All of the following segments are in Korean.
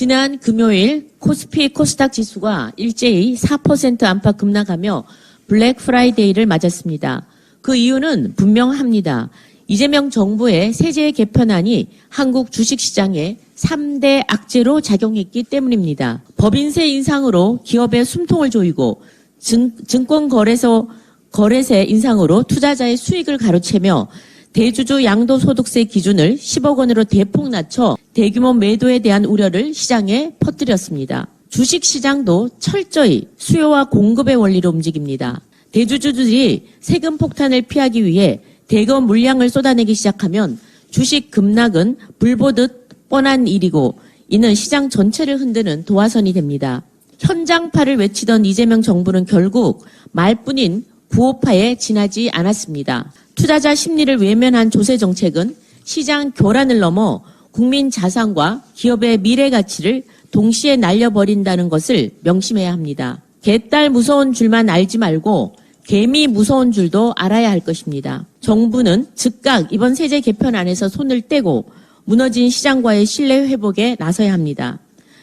지난 금요일 코스피 코스닥 지수가 일제히 4% 안팎 급락하며 블랙 프라이데이를 맞았습니다. 그 이유는 분명합니다. 이재명 정부의 세제 개편안이 한국 주식시장에 3대 악재로 작용했기 때문입니다. 법인세 인상으로 기업의 숨통을 조이고 증, 증권거래소 거래세 인상으로 투자자의 수익을 가로채며 대주주 양도소득세 기준을 10억 원으로 대폭 낮춰 대규모 매도에 대한 우려를 시장에 퍼뜨렸습니다. 주식시장도 철저히 수요와 공급의 원리로 움직입니다. 대주주들이 세금 폭탄을 피하기 위해 대거 물량을 쏟아내기 시작하면 주식 급락은 불보듯 뻔한 일이고 이는 시장 전체를 흔드는 도화선이 됩니다. 현장파를 외치던 이재명 정부는 결국 말뿐인 구호파에 지나지 않았습니다. 투자자 심리를 외면한 조세 정책은 시장 교란을 넘어 국민 자산과 기업의 미래 가치를 동시에 날려버린다는 것을 명심해야 합니다. 개딸 무서운 줄만 알지 말고 개미 무서운 줄도 알아야 할 것입니다. 정부는 즉각 이번 세제 개편 안에서 손을 떼고 무너진 시장과의 신뢰 회복에 나서야 합니다.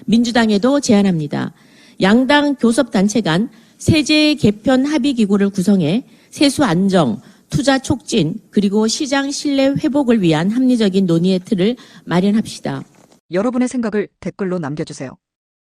민주당에도 제안합니다. 양당 교섭단체 간 세제 개편 합의 기구를 구성해 세수 안정, 투자 촉진, 그리고 시장 신뢰 회복을 위한 합리적인 논의의 틀을 마련합시다. 여러분의 생각을 댓글로 남겨주세요.